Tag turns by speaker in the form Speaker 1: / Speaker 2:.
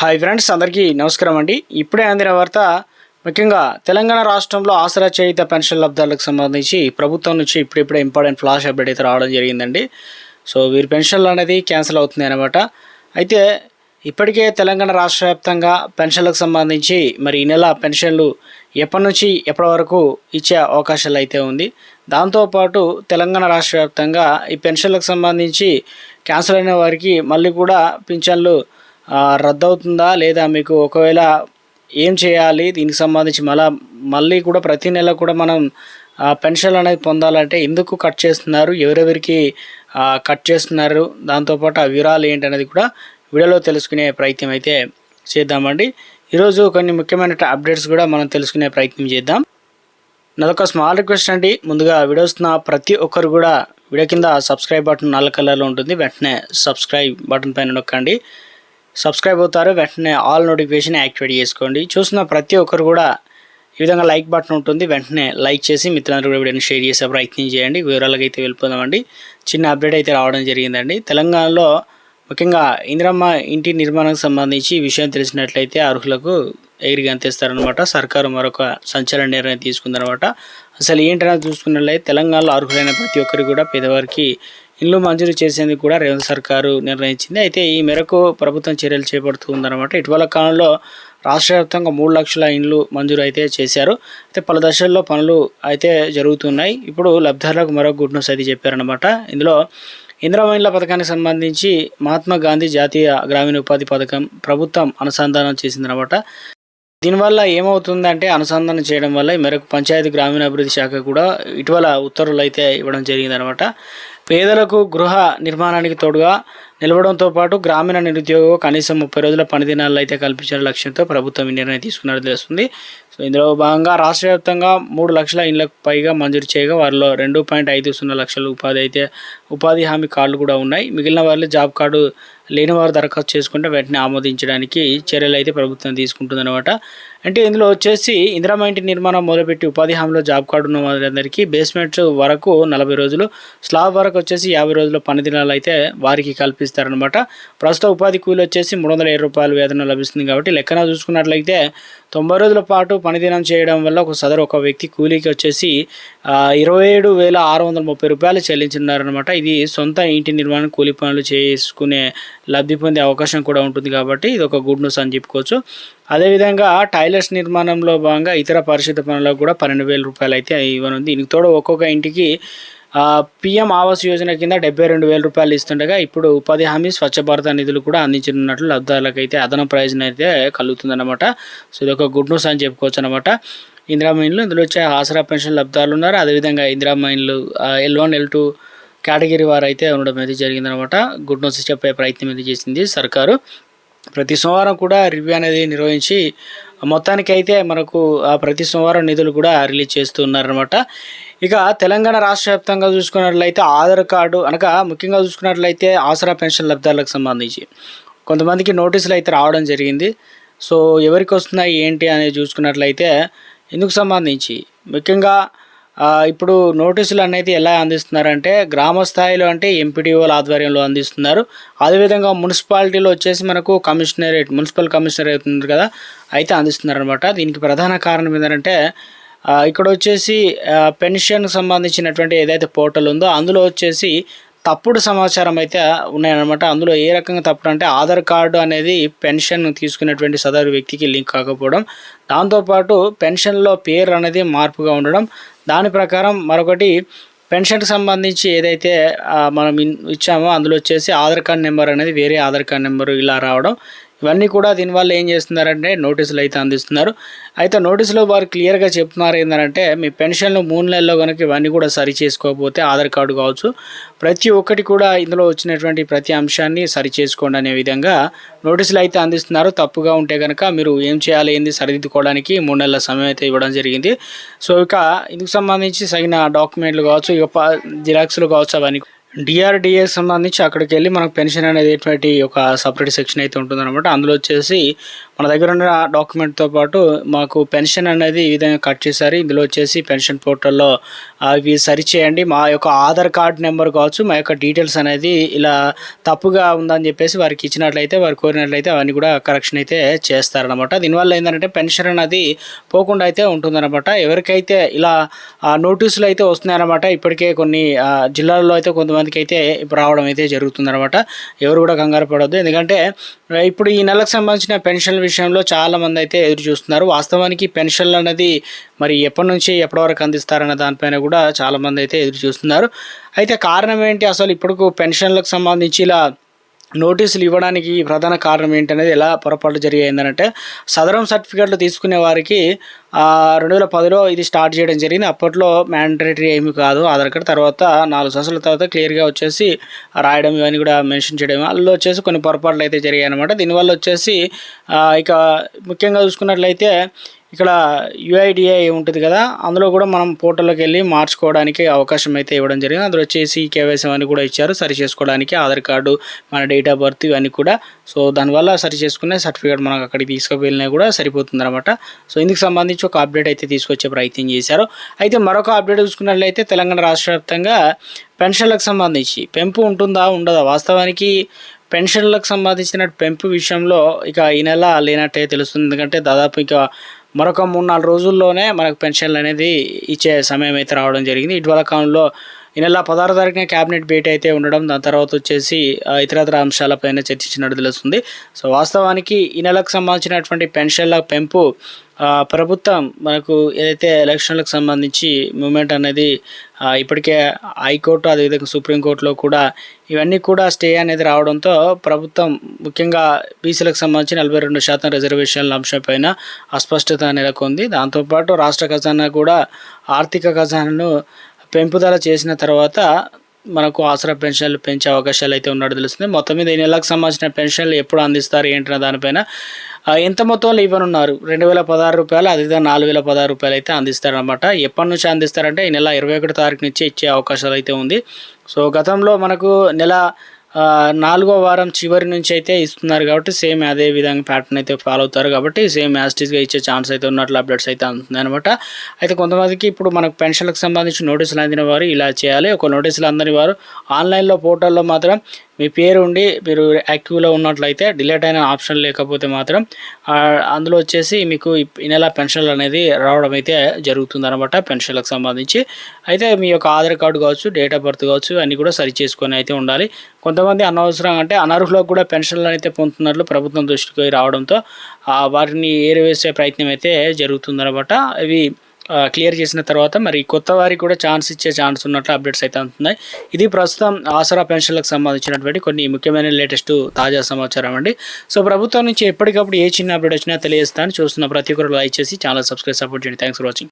Speaker 1: Hi friends అందరికీ నమస్కారం అండి. ఇప్పుడే అందిన వార్త ముఖ్యంగా తెలంగాణ రాష్ట్రంలో ఆసరా చేయుత పెన్షన్ లబ్ధాలకు సంబంధించి ప్రభుత్వం నుంచి ఇప్పుడిప్పుడే ఇంపార్టెంట్ ఫ్లాష్ అప్డేట్ అయితే రావడం జరిగిందండి. సో వీరి పెన్షన్లు అనేది క్యాన్సిల్ అవుతుంది అనమాట అయితే ఇప్పటికే తెలంగాణ రాష్ట్ర వ్యాప్తంగా పెన్షన్లకు సంబంధించి మరి ఈ నెల పెన్షన్లు ఎప్పటి నుంచి ఎప్పటి వరకు ఇచ్చే అవకాశాలు అయితే ఉంది. దాంతోపాటు తెలంగాణ రాష్ట్ర వ్యాప్తంగా ఈ పెన్షన్లకు సంబంధించి క్యాన్సిల్ అయిన వారికి మళ్ళీ కూడా పింఛన్లు రద్దవుతుందా లేదా మీకు ఒకవేళ ఏం చేయాలి? దీనికి సంబంధించి మళ్ళా మళ్ళీ కూడా ప్రతి నెల కూడా మనం పెన్షన్ అనేది పొందాలంటే ఎందుకు కట్ చేస్తున్నారు? ఎవరెవరికి కట్ చేస్తున్నారు? దాంతోపాటు ఆ వివరాలు ఏంటి అనేది కూడా వీడియోలో తెలుసుకునే ప్రయత్నం అయితే చేద్దామండి. ఈరోజు కొన్ని ముఖ్యమైన అప్డేట్స్ కూడా మనం తెలుసుకునే ప్రయత్నం చేద్దాం. నాదొక స్మాల్ రిక్వెస్ట్ అండి. ముందుగా వీడియో వస్తున్న ప్రతి ఒక్కరు కూడా వీడియో కింద సబ్స్క్రైబ్ బటన్ నల్ల కలర్లో ఉంటుంది. వెంటనే సబ్స్క్రైబ్ బటన్ పైన నొక్కండి. సబ్స్క్రైబ్ అవుతారు వెంటనే ఆల్ నోటిఫికేషన్ యాక్టివేట్ చేసుకోండి. చూస్తున్న ప్రతి ఒక్కరు కూడా ఈ విధంగా లైక్ బటన్ ఉంటుంది వెంటనే లైక్ చేసి మిత్రులందరూ కూడా వీడియోని షేర్ చేసే ప్రయత్నం చేయండి. వివరాలకు అయితే వెళ్ళిపోదామండి. చిన్న అప్డేట్ అయితే రావడం జరిగిందండి. తెలంగాణలో ముఖ్యంగా ఇందిరమ్మ ఇంటి నిర్మాణానికి సంబంధించి విషయం తెలిసినట్లయితే అర్హులకు ఎగిరి గంతేస్తారనమాట సర్కారు మరొక సంచలన నిర్ణయం తీసుకుందనమాట అసలు ఏంటనేది చూసుకున్నట్లయితే తెలంగాణలో అర్హులైన ప్రతి ఒక్కరికి కూడా పేదవారికి ఇండ్లు మంజూరు చేసేందుకు కూడా రేవంత్ సర్కారు నిర్ణయించింది. అయితే ఈ మేరకు ప్రభుత్వం చర్యలు చేపడుతూ ఉందన్నమాట. ఇటీవల కాలంలో రాష్ట్ర వ్యాప్తంగా మూడు లక్షల ఇండ్లు మంజూరు అయితే చేశారు. అయితే పలు దశల్లో పనులు అయితే జరుగుతున్నాయి. ఇప్పుడు లబ్ధిదారులకు మరో గుడ్ న్యూస్ అయితే చెప్పారనమాట ఇందులో ఇందిరా ఇండ్ల పథకానికి సంబంధించి మహాత్మా గాంధీ జాతీయ గ్రామీణ ఉపాధి పథకం ప్రభుత్వం అనుసంధానం చేసిందనమాట దీనివల్ల ఏమవుతుందంటే అనుసంధానం చేయడం వల్ల ఈ మేరకు పంచాయతీ గ్రామీణాభివృద్ధి శాఖ కూడా ఇటీవల ఉత్తర్వులు అయితే ఇవ్వడం జరిగిందనమాట పేదలకు గృహ నిర్మాణానికి తోడుగా నిలవడంతో పాటు గ్రామీణ నిరుద్యోగం కనీసం ముప్పై రోజుల పని దినాలు అయితే కల్పించిన లక్ష్యంతో ప్రభుత్వం ఈ నిర్ణయం తీసుకున్నట్టు తెలుస్తుంది. సో ఇందులో భాగంగా రాష్ట్ర వ్యాప్తంగా మూడు లక్షల ఇండ్లకు పైగా మంజూరు చేయగా వారిలో రెండు పాయింట్ ఐదు సున్నా లక్షల ఉపాధి అయితే ఉపాధి హామీ కార్డులు కూడా ఉన్నాయి. మిగిలిన వారిలో జాబ్ కార్డు లేని వారు దరఖాస్తు చేసుకుంటే వెంటనే ఆమోదించడానికి చర్యలు అయితే ప్రభుత్వం తీసుకుంటుందన్నమాట. అంటే ఇందులో వచ్చేసి ఇందిరామ ఇంటి నిర్మాణం మొదలుపెట్టి ఉపాధి హామీలో జాబ్ కార్డు ఉన్న వారందరికీ బేస్మెంట్ వరకు నలభై రోజులు స్లాబ్ వరకు వచ్చేసి యాభై రోజుల పని దినాలు అయితే వారికి చెల్లిస్తారనమాట ప్రస్తుత ఉపాధి కూలి వచ్చేసి మూడు వందల ఏడు రూపాయలు వేతనం లభిస్తుంది కాబట్టి లెక్కన చూసుకున్నట్లయితే తొంభై రోజుల పాటు పనిదినం చేయడం వల్ల ఒక సదరు ఒక వ్యక్తి కూలీకి వచ్చేసి ఇరవై ఏడు వేల ఆరు వందల ముప్పై రూపాయలు చెల్లించున్నారనమాట ఇది సొంత ఇంటి నిర్మాణం కూలి పనులు చేసుకునే లబ్ధి పొందే అవకాశం కూడా ఉంటుంది కాబట్టి ఇది ఒక గుడ్ న్యూస్ అని చెప్పుకోవచ్చు. అదేవిధంగా టైలర్స్ నిర్మాణంలో భాగంగా ఇతర పరిశుద్ధ పనులకు కూడా పన్నెండు వేల రూపాయలు అయితే ఇవ్వనుంది. దీనికి తోడు ఒక్కొక్క ఇంటికి పిఎం ఆవాస్ యోజన కింద డెబ్బై రెండు వేల రూపాయలు ఇస్తుండగా ఇప్పుడు ఉపాధి హామీ స్వచ్ఛ భారత నిధులు కూడా అందించనున్నట్లు లబ్ధాలకు అయితే అదన ప్రయోజనం అయితే కలుగుతుందన్నమాట. సో ఇది ఒక గుడ్ న్యూస్ అని చెప్పుకోవచ్చు అనమాట ఇందిరా మైన్లు ఇందులో వచ్చే ఆసరా పెన్షన్ లబ్ధాలు ఉన్నారు. అదేవిధంగా Indira మైన్లు L one L two category వారు అయితే ఉండడం అయితే జరిగిందనమాట గుడ్ న్యూస్ చెప్పే ప్రయత్నం అయితే చేసింది సర్కారు. ప్రతి సోమవారం కూడా రివ్యూ అనేది నిర్వహించి మొత్తానికి అయితే మనకు ఆ ప్రతి సోమవారం నిధులు కూడా రిలీజ్ చేస్తూ ఉన్నారనమాట ఇక తెలంగాణ రాష్ట్ర వ్యాప్తంగా చూసుకున్నట్లయితే ఆధార్ కార్డు అనగా ముఖ్యంగా చూసుకున్నట్లయితే ఆసరా పెన్షన్ లబ్ధాలకు సంబంధించి కొంతమందికి నోటీసులు అయితే రావడం జరిగింది. సో ఎవరికి వస్తున్నాయి ఏంటి అనేది చూసుకున్నట్లయితే ఇందుకు సంబంధించి ముఖ్యంగా ఇప్పుడు నోటీసులు అనేది ఎలా అందిస్తున్నారంటే గ్రామ స్థాయిలో అంటే ఎంపీడీఓల ఆధ్వర్యంలో అందిస్తున్నారు. అదేవిధంగా మున్సిపాలిటీలో వచ్చేసి మనకు కమిషనరేట్ మున్సిపల్ కమిషనర్ ఉంది కదా అయితే అందిస్తున్నారు అనమాట దీనికి ప్రధాన కారణం ఏంటంటే ఇక్కడ వచ్చేసి పెన్షన్కి సంబంధించినటువంటి ఏదైతే పోర్టల్ ఉందో అందులో వచ్చేసి తప్పుడు సమాచారం అయితే ఉన్నాయన్నమాట. అందులో ఏ రకంగా తప్పుడు అంటే ఆధార్ కార్డు అనేది పెన్షన్ తీసుకునేటువంటి సదరు వ్యక్తికి లింక్ కాకపోవడం. దాంతోపాటు పెన్షన్లో పేరు అనేది మార్పుగా ఉండడం. దాని ప్రకారం మరొకటి పెన్షన్కి సంబంధించి ఏదైతే మనం ఇచ్చామో అందులో వచ్చేసి ఆధార్ కార్డ్ నెంబర్ అనేది వేరే ఆధార్ కార్డ్ నెంబర్ ఇలా రావడం. ఇవన్నీ కూడా దీనివల్ల ఏం చేస్తున్నారంటే నోటీసులు అయితే అందిస్తున్నారు. అయితే నోటీసులో వారు క్లియర్గా చెప్తున్నారు ఏంటంటే మీ పెన్షన్లు మూడు నెలల్లో కనుక ఇవన్నీ కూడా సరి చేసుకోకపోతే ఆధార్ కార్డు కావచ్చు. ప్రతి ఒక్కటి కూడా ఇందులో వచ్చినటువంటి ప్రతి అంశాన్ని సరి చేసుకోండి అనే విధంగా నోటీసులు అయితే అందిస్తున్నారు. తప్పుగా ఉంటే కనుక మీరు ఏం చేయాలి ఏంది సరిదిద్దుకోవడానికి మూడు నెలల సమయం అయితే ఇవ్వడం జరిగింది. సో ఇక ఇందుకు సంబంధించి తగిన డాక్యుమెంట్లు కావచ్చు ఇక జిరాక్స్లు కావచ్చు అవన్నీ డిఆర్డిఏ సంబంధించి అక్కడికి వెళ్ళి మనకు పెన్షన్ అనేది ఎటువంటి ఒక సపరేట్ సెక్షన్ అయితే ఉంటుందన్నమాట. అందులో వచ్చేసి మన దగ్గర ఉన్న డాక్యుమెంట్తో పాటు మాకు పెన్షన్ అనేది ఈ విధంగా కట్ చేశారు. ఇందులో వచ్చేసి పెన్షన్ పోర్టల్లో అవి సరిచేయండి మా యొక్క ఆధార్ కార్డ్ నెంబర్ కావచ్చు మా యొక్క డీటెయిల్స్ అనేది ఇలా తప్పుగా ఉందని చెప్పేసి వారికి ఇచ్చినట్లయితే వారు కోరినట్లయితే అవన్నీ కూడా కరెక్షన్ అయితే చేస్తారనమాట దీనివల్ల ఏంటంటే పెన్షన్ అనేది పోకుండా అయితే ఉంటుందన్నమాట. ఎవరికైతే ఇలా నోటీసులు అయితే వస్తున్నాయన్నమాట ఇప్పటికే కొన్ని జిల్లాల్లో అయితే మందికి అయితే ఇప్పుడు రావడం అయితే జరుగుతుందనమాట ఎవరు కూడా కంగారు పడవద్దు ఎందుకంటే ఇప్పుడు ఈ నెలకు సంబంధించిన పెన్షన్ల విషయంలో చాలామంది అయితే ఎదురు చూస్తున్నారు. వాస్తవానికి పెన్షన్లు అనేది మరి ఎప్పటి నుంచి ఎప్పటి వరకు అందిస్తారన్న దానిపైన కూడా చాలా మంది అయితే ఎదురు చూస్తున్నారు. అయితే కారణం ఏంటి? అసలు ఇప్పుడు పెన్షన్లకు సంబంధించి ఇలా నోటీసులు ఇవ్వడానికి ప్రధాన కారణం ఏంటనేది ఎలా పొరపాటు జరిగాయిందనంటే సదరం సర్టిఫికెట్లు తీసుకునే వారికి రెండు వేల పదిలో ఇది స్టార్ట్ చేయడం జరిగింది. అప్పట్లో మ్యాండేటరీ ఏమి కాదు ఆధార్ కార్డ్ తర్వాత నాలుగు సంవత్సరాల తర్వాత క్లియర్గా వచ్చేసి రాయడం ఇవన్నీ కూడా మెన్షన్ చేయడం అందులో వచ్చేసి కొన్ని పొరపాట్లు అయితే జరిగాయి అనమాట దీనివల్ల వచ్చేసి ఇక ముఖ్యంగా చూసుకున్నట్లయితే ఇక్కడ యుఐడిఐ ఉంటుంది కదా అందులో కూడా మనం పోర్టల్లోకి వెళ్ళి మార్చుకోవడానికి అవకాశం అయితే ఇవ్వడం జరిగింది. అందులో వచ్చేసి కేవైసీ అని కూడా ఇచ్చారు. సరి చేసుకోవడానికి ఆధార్ కార్డు మన డేట్ ఆఫ్ బర్త్ ఇవన్నీ కూడా. సో దానివల్ల సరి చేసుకునే సర్టిఫికేట్ మనకు అక్కడికి తీసుకువెళ్ళినా కూడా సరిపోతుంది అనమాట సో ఇందుకు సంబంధించి ఒక అప్డేట్ అయితే తీసుకొచ్చే ప్రయత్నం చేశారు. అయితే మరొక అప్డేట్ చూసుకున్నట్లయితే తెలంగాణ రాష్ట్ర వ్యాప్తంగా పెన్షన్లకు సంబంధించి పెంపు ఉంటుందా ఉండదా? వాస్తవానికి పెన్షన్లకు సంబంధించిన పెంపు విషయంలో ఇక ఈ నెల లేనట్టే తెలుస్తుంది. ఎందుకంటే దాదాపు ఇక మరొక మూడు నాలుగు రోజుల్లోనే మనకు పెన్షన్లు అనేది ఇచ్చే సమయం అయితే రావడం జరిగింది. ఇటీవల కాలంలో ఈ నెల పదహారు తారీఖున క్యాబినెట్ భేటీ అయితే ఉండడం దాని తర్వాత వచ్చేసి ఆ, ఇతరత్ర అంశాలపైన చర్చించినట్టు తెలుస్తుంది. సో వాస్తవానికి ఈ నెలకు సంబంధించినటువంటి పెన్షన్ల పెంపు ప్రభుత్వం మనకు ఏదైతే ఎలక్షన్లకు సంబంధించి మూమెంట్ అనేది ఇప్పటికే హైకోర్టు అదేవిధంగా సుప్రీంకోర్టులో కూడా ఇవన్నీ కూడా స్టే అనేది రావడంతో ప్రభుత్వం ముఖ్యంగా బీసీలకు సంబంధించి నలభై రెండు శాతం రిజర్వేషన్ల అంశంపైన అస్పష్టత నెలకొంది. దాంతోపాటు రాష్ట్ర ఖజానా కూడా ఆర్థిక ఖజానాను పెంపుదల చేసిన తర్వాత మనకు ఆసరా పెన్షన్లు పెంచే అవకాశాలు అయితే ఉన్నట్టు తెలుస్తుంది. మొత్తం మీద ఈ నెలకు సంబంధించిన పెన్షన్లు ఎప్పుడు అందిస్తారు ఏంటన్న దానిపైన ఎంత మొత్తంలో ఇవ్వనున్నారు? రెండు వేల పదహారు రూపాయలు అదేవిధంగా నాలుగు వేల పదహారు రూపాయలు అయితే అందిస్తారనమాట ఎప్పటి నుంచి అందిస్తారంటే ఈ నెల ఇరవై ఒకటి తారీఖు నుంచి ఇచ్చే అవకాశాలు అయితే ఉంది. సో గతంలో మనకు నెల నాలుగో వారం చివరి నుంచి అయితే ఇస్తున్నారు కాబట్టి సేమ్ అదే విధంగా ప్యాటర్న్ అయితే ఫాలో అవుతారు కాబట్టి సేమ్ యాస్టీస్గా ఇచ్చే ఛాన్స్ అయితే ఉన్నట్లు అప్డేట్స్ అయితే అందుతుంది అనమాట అయితే కొంతమందికి ఇప్పుడు మనకు పెన్షన్లకు సంబంధించి నోటీసులు అందిన వారు ఇలా చేయాలి. ఒక నోటీసులు అందని వారు ఆన్లైన్లో పోర్టల్లో మాత్రం మీ పేరు ఉండి మీరు యాక్టివ్లో ఉన్నట్లయితే డిలేట్ అయిన ఆప్షన్ లేకపోతే మాత్రం అందులో వచ్చేసి మీకు ఈ నెల పెన్షన్లు అనేది రావడం అయితే జరుగుతుంది అనమాట పెన్షన్లకు సంబంధించి. అయితే మీ యొక్క ఆధార్ కార్డు కావచ్చు డేట్ ఆఫ్ బర్త్ కావచ్చు అన్నీ కూడా సరి చేసుకొని అయితే ఉండాలి. కొంతమంది అనవసరం అంటే అనర్హులకు కూడా పెన్షన్లు అయితే పొందుతున్నట్లు ప్రభుత్వం దృష్టికి రావడంతో వారిని ఏరివేసే ప్రయత్నం అయితే జరుగుతుందన్నమాట. ఇవి క్లియర్ చేసిన తర్వాత మరి కొత్త వారికి కూడా ఛాన్స్ ఇచ్చే ఛాన్స్ ఉన్నట్లు అప్డేట్స్ అయితే అవుతున్నాయి ఇది ప్రస్తుతం ఆసరా పెన్షన్లకు సంబంధించినటువంటి కొన్ని ముఖ్యమైన లేటెస్ట్ తాజా సమాచారం అండి. సో ప్రభుత్వం నుంచి ఎప్పటికప్పుడు ఏ చిన్న అప్డేట్ వచ్చినా తెలియజేస్తాను చూస్తున్న ప్రతి ఒక్కరు లైక్ చేసి ఛానల్ సబ్స్క్రైబ్ సపోర్ట్ చేయండి. Thanks for watching